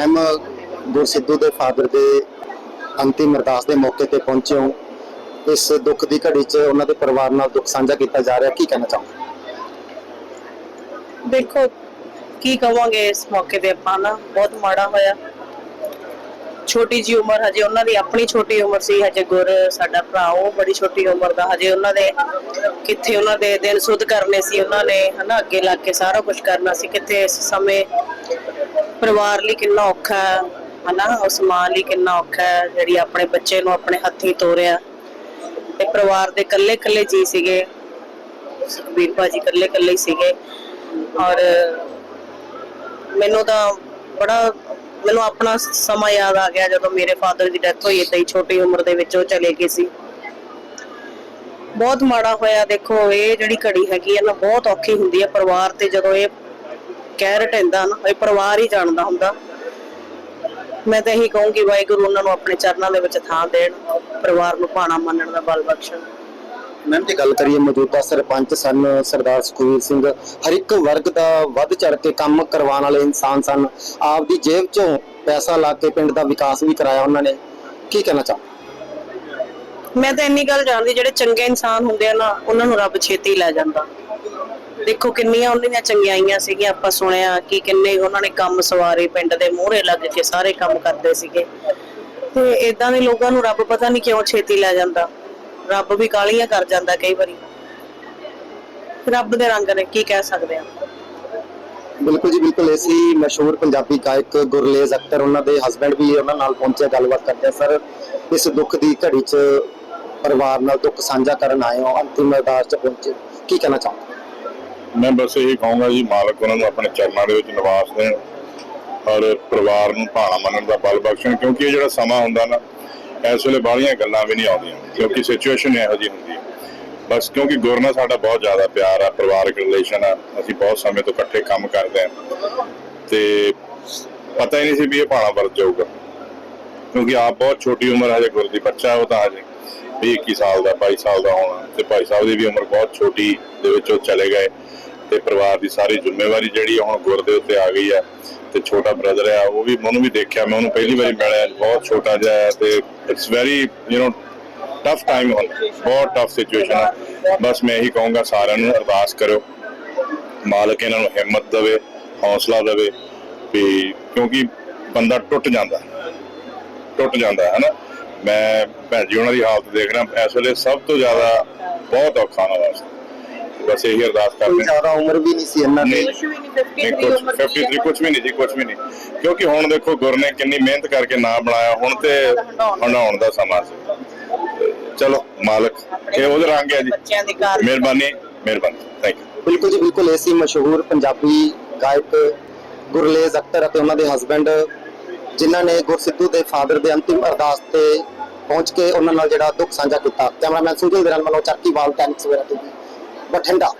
Ma'am Gur Sidhu ਦੇ father ਦੇ ਅੰਤਿਮ ਅਰਦਾਸ ਦੇ ਮੌਕੇ ਤੇ ਪਹੁੰਚੇ ਹੋ। ਇਸ ਦੁੱਖ ਦੀ ਘੜੀ 'ਚ ਉਹਨਾਂ ਦੇ ਪਰਿਵਾਰ ਨਾਲ ਦੁੱਖ ਸਾਂਝਾ ਕੀਤਾ ਜਾ ਰਿਹਾ। ਕੀ ਕਹਿਣਾ ਚਾਹੋਗੇ? ਦੇਖੋ, ਕੀ ਕਵਾਂਗੇ ਇਸ ਮੌਕੇ ਤੇ ਆਪਾਂ ਨਾ? ਬਹੁਤ ਮਾੜਾ ਹੋਇਆ। ਛੋਟੀ ਜੀ ਉਮਰ ਹਜੇ ਉਹਨਾਂ ਦੀ ਆਪਣੀ ਛੋਟੀ ਉਮਰ ਸੀ। ਹਜੇ ਗੁਰ ਸਾਡਾ ਭਰਾ, ਉਹ ਬੜੀ ਛੋਟੀ ਉਮਰ ਦਾ। ਹਜੇ ਉਹਨਾਂ ਦੇ ਕਿੱਥੇ ਉਹਨਾਂ ਦੇ ਦਿਨ ਸੁੱਧ ਕਰਨੇ ਸੀ। ਉਹਨਾਂ ਨੇ ਹਨਾ, ਅੱਗੇ ਲੱਗ ਕੇ ਸਾਰਾ ਕੁਝ ਕਰਨਾ ਸੀ। ਕਿੱਥੇ ਇਸ ਸਮੇਂ ਪਰਿਵਾਰ ਲਈ ਕਿੰਨਾ ਔਖਾ ਹੈ, ਹਨਾ? ਉਸ ਮਾਂ ਲਈ ਕਿੰਨਾ ਔਖਾ ਹੈ, ਜਿਹੜੀ ਆਪਣੇ ਬੱਚੇ ਨੂੰ ਆਪਣੇ ਹੱਥੀਂ ਤੋਰਿਆ। ਤੇ ਪਰਿਵਾਰ ਦੇ ਇਕੱਲੇ ਇਕੱਲੇ ਜੀ ਸੀਗੇ। ਸੁਖਬੀਰ ਭਾਜੀ ਇਕੱਲੇ ਇਕੱਲੇ ਹੀ ਸੀਗੇ। ਔਰ ਮੈਨੂੰ ਤਾਂ ਬੜਾ, ਮੈਨੂੰ ਆਪਣਾ ਸਮਾਂ ਯਾਦ ਆ ਗਿਆ ਜਦੋਂ ਮੇਰੇ ਫਾਦਰ ਦੀ ਡੈਥ ਹੋਈ, ਏਦਾਂ ਹੀ ਛੋਟੀ ਉਮਰ ਦੇ ਵਿੱਚ ਉਹ ਚਲੇ ਗਏ ਸੀ। ਬਹੁਤ ਮਾੜਾ ਹੋਇਆ, ਦੇਖੋ, ਇਹ ਜਿਹੜੀ ਘੜੀ ਹੈਗੀ ਹੈ ਨਾ, ਬਹੁਤ ਔਖੀ ਹੁੰਦੀ ਹੈ ਪਰਿਵਾਰ ਤੇ ਜਦੋਂ ਇਹ ਕਹਿਰ ਢੈਂਦਾ ਨਾ ਇਹ ਪਰਿਵਾਰ ਹੀ ਜਾਣਦਾ ਹੁੰਦਾ। ਮੈਂ ਤਾਂ ਇਹੀ ਕਹੂੰਗੀ ਵਾਹਿਗੁਰੂ ਉਹਨਾਂ ਨੂੰ ਆਪਣੇ ਚਰਨਾਂ ਦੇ ਵਿੱਚ ਥਾਂ ਦੇਣ ਪਰਿਵਾਰ ਨੂੰ ਭਾਣਾ ਮੰਨਣ ਦਾ ਬਲ ਬਖਸ਼ਣ। ਮੈਮ ਜੇ ਗੱਲ ਕਰੀਏ ਮੌਜੂਦਾ ਸਰਪੰਚ ਸਨ ਸਰਦਾਰ ਸੁਖਵੀਰ ਸਿੰਘ ਹਰ ਇੱਕ ਵਰਗ ਦਾ ਵੱਧ ਚੜ ਕੇ ਕੰਮ ਕਰਵਾਉਣ ਵਾਲੇ ਇਨਸਾਨ ਸਨ। ਆਪ ਦੀ ਜੇਬ ਚੋਂ ਪੈਸਾ ਲਾ ਕੇ ਪਿੰਡ ਦਾ ਵਿਕਾਸ ਵੀ ਕਰਾਇਆ ਉਹਨਾਂ ਨੇ। ਕੀ ਕਹਿਣਾ ਚਾਹੋ ਮੈਂ ਤਾਂ ਇੰਨੀ ਗੱਲ ਜਾਣਦੀ ਜਿਹੜੇ ਚੰਗੇ ਇਨਸਾਨ ਹੁੰਦੇ ਆ ਨਾ ਉਹਨਾਂ ਨੂੰ ਰੱਬ ਛੇਤੀ ਲੈ ਜਾਂਦਾ। ਦੇਖੋ ਕਿੰਨੀਆਂ ਉਹਨਾਂ ਦੀਆਂ ਚੰਗਿਆਈਆਂ ਸੀਗੀਆਂ, ਆਪਾਂ ਸੁਣਿਆ ਕਿ ਕਿੰਨੇ ਉਹਨਾਂ ਨੇ ਕੰਮ ਸਵਾਰੇ, ਪਿੰਡ ਦੇ ਮੂਹਰੇ ਲੱਗ ਕੇ ਸਾਰੇ ਕੰਮ ਕਰਦੇ ਸੀਗੇ। ਤੇ ਇਦਾਂ ਦੇ ਲੋਕਾਂ ਨੂੰ ਰੱਬ ਪਤਾ ਨਹੀਂ ਕਿਉਂ ਛੇਤੀ ਲੈ ਜਾਂਦਾ। ਰੱਬ ਵੀ ਕਾਲੀਆਂ ਕਰ ਜਾਂਦਾ ਕਈ ਵਾਰੀ। ਰੱਬ ਦੇ ਰੰਗ ਨੇ, ਕੀ ਕਹਿ ਸਕਦੇ ਆ? ਬਿਲਕੁਲ ਜੀ, ਬਿਲਕੁਲ। ਐਸੀ ਮਸ਼ਹੂਰ ਪੰਜਾਬੀ ਗਾਇਕ ਗੁਰਲੇਜ਼ ਅਖਤਰ। ਉਹਨਾਂ ਦੇ ਹਸਬੰਡ ਵੀ ਉਹਨਾਂ ਨਾਲ ਪਹੁੰਚੇ, ਗੱਲਬਾਤ ਕਰਦੇ ਆ। ਸਰ, ਇਸ ਦੁੱਖ ਦੀ ਘੜੀ 'ਚ ਪਰਿਵਾਰ ਨਾਲ ਦੁੱਖ ਸਾਂਝਾ ਕਰਨ ਆਏ ਹੋ, ਅੰਤਿਮ ਅਰਦਾਸ 'ਚ ਪਹੁੰਚੇ। ਕੀ ਕਹਿਣਾ ਚਾਹੋ ਮੈਂ ਬਸ ਇਹੀ ਕਹੂੰਗਾ ਜੀ, ਮਾਲਕ ਉਹਨਾਂ ਨੂੰ ਆਪਣੇ ਚਰਨਾਂ ਦੇ ਵਿੱਚ ਨਿਵਾਸ ਦੇਣ ਔਰ ਪਰਿਵਾਰ ਨੂੰ ਭਾਣਾ ਮੰਨਣ ਦਾ ਬਲ ਬਖਸ਼ਣ, ਕਿਉਂਕਿ ਇਹ ਜਿਹੜਾ ਸਮਾਂ ਹੁੰਦਾ ਨਾ, ਇਸ ਵੇਲੇ ਬਾਹਲੀਆਂ ਗੱਲਾਂ ਵੀ ਨਹੀਂ ਆਉਂਦੀਆਂ, ਕਿਉਂਕਿ ਸਿਚੁਏਸ਼ਨ ਇਹੋ ਜਿਹੀ ਹੁੰਦੀ ਹੈ। ਬਸ ਕਿਉਂਕਿ ਗੁਰ ਨਾਲ ਸਾਡਾ ਬਹੁਤ ਜ਼ਿਆਦਾ ਪਿਆਰ ਆ, ਪਰਿਵਾਰਕ ਰਿਲੇਸ਼ਨ ਆ, ਅਸੀਂ ਬਹੁਤ ਸਮੇਂ ਤੋਂ ਇਕੱਠੇ ਕੰਮ ਕਰਦੇ ਆ ਤੇ ਪਤਾ ਹੀ ਨਹੀਂ ਸੀ ਵੀ ਇਹ ਭਾਣਾ ਵਰਤ ਜਾਊਗਾ। ਕਿਉਂਕਿ ਆਪ ਬਹੁਤ ਛੋਟੀ ਉਮਰ ਹਜੇ ਗੁਰ ਦੀ ਬੱਚਾ ਉਹ ਤਾਂ ਹਜੇ 20 21 ਸਾਲ ਦਾ 22 ਸਾਲ ਦਾ ਹੋਣਾ, ਤੇ ਭਾਈ ਸਾਹਿਬ ਦੀ ਵੀ ਉਮਰ ਬਹੁਤ ਛੋਟੀ ਦੇ ਵਿੱਚ ਉਹ ਚਲੇ ਗਏ। ਤੇ ਪਰਿਵਾਰ ਦੀ ਸਾਰੀ ਜ਼ਿੰਮੇਵਾਰੀ ਜਿਹੜੀ ਆ ਹੁਣ ਗੁਰ ਦੇ ਉੱਤੇ ਆ ਗਈ ਹੈ ਤੇ ਛੋਟਾ ਬ੍ਰਦਰ ਆ, ਉਹ ਵੀ ਉਹਨੂੰ ਵੀ ਦੇਖਿਆ, ਮੈਂ ਉਹਨੂੰ ਪਹਿਲੀ ਵਾਰੀ ਮਿਲਿਆ, ਬਹੁਤ ਛੋਟਾ ਜਿਹਾ ਹੈ ਤੇ it's very you know tough time ਹੁੰਦਾ ਬਹੁਤ ਟਫ ਸਿਚੁਏਸ਼ਨ ਹੈ ਬਸ ਮੈਂ ਇਹੀ ਕਹੂੰਗਾ ਸਾਰਿਆਂ ਨੂੰ, ਅਰਦਾਸ ਕਰਿਓ, ਮਾਲਕ ਇਹਨਾਂ ਨੂੰ ਹਿੰਮਤ ਦੇਵੇ, ਹੌਸਲਾ ਦੇਵੇ, ਵੀ ਕਿਉਂਕਿ ਬੰਦਾ ਟੁੱਟ ਜਾਂਦਾ ਟੁੱਟ ਜਾਂਦਾ ਹੈ ਹਨਾ? ਮੈਂ ਭੈਣ ਜੀ, ਉਹਨਾਂ ਦੀ ਹਾਲਤ ਦੇਖ ਰਿਹਾ ਇਸ ਵੇਲੇ ਸਭ ਤੋਂ ਜ਼ਿਆਦਾ ਬਹੁਤ ਔਖਾ ਉਹਨਾਂ ਵਾਸਤੇ। ਬਸ ਇਹੀ ਅਰਦਾਸ ਕੋਈ ਕਰਦੇ ਹਾਂ। ਜ਼ਿਆਦਾ ਉਮਰ ਵੀ ਨਹੀਂ ਸੀ ਇਹਨਾਂ ਦੀ। ਨਹੀਂ। ਨਹੀਂ ਕੁਝ 53 ਕੁਝ ਵੀ ਨਹੀਂ ਜੀ ਕੁਝ ਵੀ ਨਹੀਂ। ਕਿਉਂਕਿ ਹੁਣ ਦੇਖੋ ਗੁਰ ਨੇ ਕਿੰਨੀ ਮਿਹਨਤ ਕਰਕੇ ਨਾ ਬਣਾਇਆ ਹੁਣ ਤੇ ਹੰਡਾਉਣ ਦਾ ਸਮਾਂ ਸੀ। ਚਲੋ ਮਾਲਕ ਇਹ ਉਹਦੇ ਰੰਗ ਹੈ ਜੀ। ਬੱਚਿਆਂ ਦੀ ਮਿਹਰਬਾਨੀ ਮਿਹਰਬਾਨੀ। ਥੈਂਕ ਯੂ ਬਿਲਕੁਲ ਜੀ ਬਿਲਕੁਲ ਐਸੀ ਮਸ਼ਹੂਰ ਪੰਜਾਬੀ ਗਾਇਕ ਗੁਰਲੇਜ਼ ਅਖਤਰ ਅਤੇ ਉਹਨਾਂ ਦੇ ਹਸਬੰਡ ਜਿਨ੍ਹਾਂ ਨੇ ਗੁਰਸਿੱਧੂ ਦੇ ਫਾਦਰ ਦੇ ਅੰਤਿਮ ਅਰਦਾਸ ਤੇ ਪਹੁੰਚ ਕੇ ਉਹਨਾਂ ਨਾਲ ਜਿਹੜਾ ਦੁੱਖ ਸਾਂਝਾ ਕੀਤਾ। ਕੈਮਰਾਮੈਨ ਸੁਜਲ ਦੇ ਨਾਲ ਮਨੋ ਟੈਨਿਕਸ ਵਗੈਰਾ ਟੀਵੀ ਬਠਿੰਡਾ।